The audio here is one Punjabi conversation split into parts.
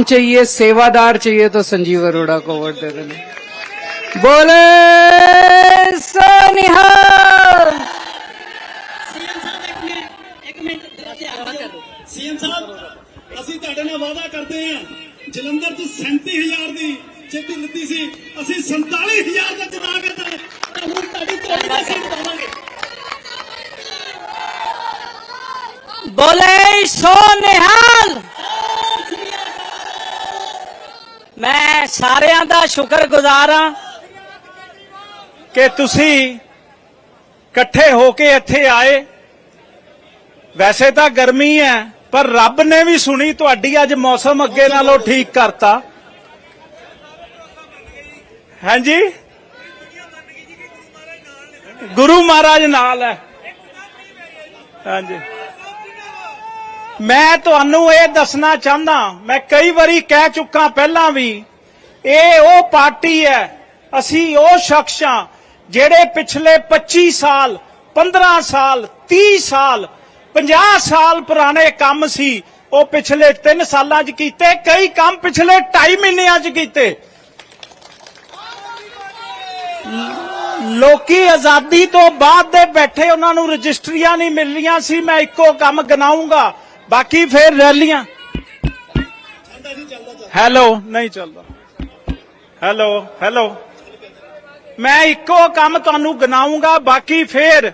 चाहिए सेवादार चाहिए तो संजीव अरोड़ा को वोट दे देना बोले सोनिहाल ਸੀਐਮ ਸਾਹਿਬ ਅਸੀਂ ਤੁਹਾਡੇ ਨਾਲ ਵਾਅਦਾ ਕਰਦੇ ਹਾਂ ਜਲੰਧਰ ਤੋਂ 37000 ਦੀ ਚਿੱਠੀ ਲਿੱਤੀ ਸੀ ਅਸੀਂ 47000 ਦਾ ਜਿਤਾ ਕੇ ਤੇ ਤੇ ਹੁਣ ਤੁਹਾਡੀ ਤੁਹਾਡੀ ਦਾ ਸੀਟ ਪਾਵਾਂਗੇ बोले सोनिहाल ਮੈਂ ਸਾਰਿਆਂ ਦਾ ਸ਼ੁਕਰਗੁਜ਼ਾਰ ਹਾਂ। ਕਿ ਤੁਸੀਂ ਇਕੱਠੇ ਹੋ ਕੇ ਇੱਥੇ ਆਏ। ਵੈਸੇ ਤਾਂ ਗਰਮੀ ਹੈ, ਪਰ ਰੱਬ ਨੇ ਵੀ ਸੁਣੀ, ਤੁਹਾਡੀ ਅੱਜ ਮੌਸਮ ਅੱਗੇ ਨਾਲੋਂ ਠੀਕ ਕਰਤਾ। ਹਾਂਜੀ? ਗੁਰੂ ਮਹਾਰਾਜ ਨਾਲ ਹੈ। ਹਾਂਜੀ। ਮੈਂ ਤੁਹਾਨੂੰ ਇਹ ਦੱਸਣਾ ਚਾਹੁੰਦਾ, ਮੈਂ ਕਈ ਵਾਰੀ ਕਹਿ ਚੁੱਕਾ ਪਹਿਲਾਂ ਵੀ ਇਹ ਉਹ ਪਾਰਟੀ ਹੈ ਅਸੀਂ ਉਹ ਸ਼ਖਸ ਹਾਂ ਜਿਹੜੇ ਪਿਛਲੇ 25 ਸਾਲ 15 ਸਾਲ 30 ਸਾਲ 50 ਸਾਲ ਪੁਰਾਣੇ ਕੰਮ ਸੀ ਉਹ ਪਿਛਲੇ 3 ਸਾਲਾਂ 'ਚ ਕੀਤੇ ਕਈ ਕੰਮ ਪਿਛਲੇ 2.5 ਮਹੀਨਿਆਂ 'ਚ ਕੀਤੇ। ਲੋਕੀ ਆਜ਼ਾਦੀ ਤੋਂ ਬਾਅਦ ਦੇ ਬੈਠੇ ਉਹਨਾਂ ਨੂੰ ਰਜਿਸਟਰੀਆਂ ਨਹੀਂ ਮਿਲ ਰਹੀਆਂ ਸੀ ਮੈਂ ਇੱਕੋ ਕੰਮ ਗਨਾਉਂਗਾ ਬਾਕੀ ਫੇਰ ਰੈਲੀਆਂ। ਹੈਲੋ ਨਹੀਂ ਚੱਲਦਾ। ਹੈਲੋ ਹੈਲੋ ਮੈਂ ਇੱਕੋ ਕੰਮ ਤੁਹਾਨੂੰ ਗਨਾਉਂਗਾ ਬਾਕੀ ਫੇਰ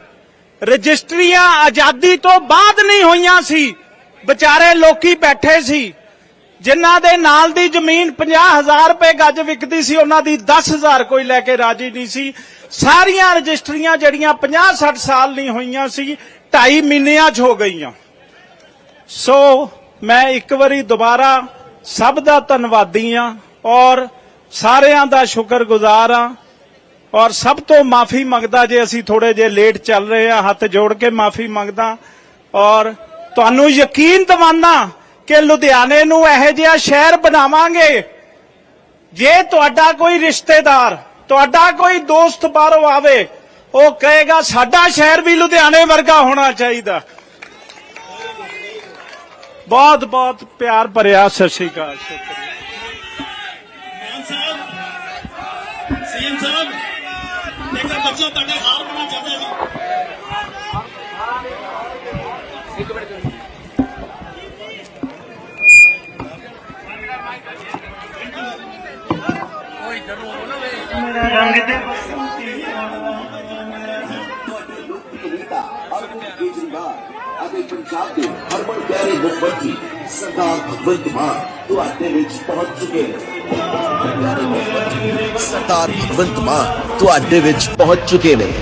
ਰਜਿਸਟਰੀਆਂ ਆਜ਼ਾਦੀ ਤੋਂ ਬਾਅਦ ਨਹੀਂ ਹੋਈਆਂ ਸੀ। ਵਿਚਾਰੇ ਲੋਕੀ ਬੈਠੇ ਸੀ। ਜਿਨ੍ਹਾਂ ਦੇ ਨਾਲ ਦੀ ਜ਼ਮੀਨ 50000 ਰੁਪਏ ਗੱਜ ਵਿਕਦੀ ਸੀ, ਉਹਨਾਂ ਦੀ 10000 ਕੋਈ ਲੈ ਕੇ ਰਾਜੀ ਨਹੀਂ ਸੀ। ਸਾਰੀਆਂ ਰਜਿਸਟਰੀਆਂ ਜਿਹੜੀਆਂ 50 60 ਸਾਲ ਨਹੀਂ ਹੋਈਆਂ ਸੀ 2.5 ਮਹੀਨਿਆਂ 'ਚ ਹੋ ਗਈਆਂ। ਸੋ ਮੈਂ ਇੱਕ ਵਾਰੀ ਦੁਬਾਰਾ ਸਭ ਦਾ ਧੰਨਵਾਦੀ ਹਾਂ ਔਰ ਸਾਰਿਆਂ ਦਾ ਸ਼ੁਕਰਗੁਜ਼ਾਰ ਹਾਂ। ਔਰ ਸਭ ਤੋਂ ਮਾਫੀ ਮੰਗਦਾ ਜੇ ਅਸੀਂ ਥੋੜੇ ਜੇ ਲੇਟ ਚੱਲ ਰਹੇ ਹਾਂ, ਹੱਥ ਜੋੜ ਕੇ ਮਾਫੀ ਮੰਗਦਾ। ਔਰ ਤੁਹਾਨੂੰ ਯਕੀਨ ਦਿਵਾਨਾ ਕਿ ਲੁਧਿਆਣੇ ਨੂੰ ਇਹੋ ਜਿਹਾ ਸ਼ਹਿਰ ਬਣਾਵਾਂਗੇ। ਜੇ ਤੁਹਾਡਾ ਕੋਈ ਰਿਸ਼ਤੇਦਾਰ, ਤੁਹਾਡਾ ਕੋਈ ਦੋਸਤ ਬਾਹਰੋਂ ਆਵੇ, ਉਹ ਕਹੇਗਾ, ਸਾਡਾ ਸ਼ਹਿਰ ਵੀ ਲੁਧਿਆਣੇ ਵਰਗਾ ਹੋਣਾ ਚਾਹੀਦਾ। ਬਹੁਤ ਬਹੁਤ ਪਿਆਰ ਭਰਿਆ ਸਤਿ ਸ਼੍ਰੀ ਅਕਾਲ। ਸ਼ੁਕਰੀਆ ਮਾਨ ਸਾਹਿਬ ਸੀਐਮ ਸਾਹਿਬ ਇੱਕ ਬੱਚਾ ਤੁਹਾਡੇ ਹਾਰ ਬਣਾ ਚਾਹੁੰਦਾ ਜੀ ਕਵਿਤਾ ਅਰਵਿੰਦ ਕੇਜਰੀਵਾਲ ਅਤੇ ਪੰਜਾਬ ਦੇ ਹਰਮਨ ਪਿਆਰੇ ਮੁੱਖ ਮੰਤਰੀ ਸਰਦਾਰ ਸਰਦਾਰ ਭਗਵੰਤ ਮਾਨ ਤੁਹਾਡੇ ਵਿੱਚ ਪਹੁੰਚ ਚੁੱਕੇ ਨੇ।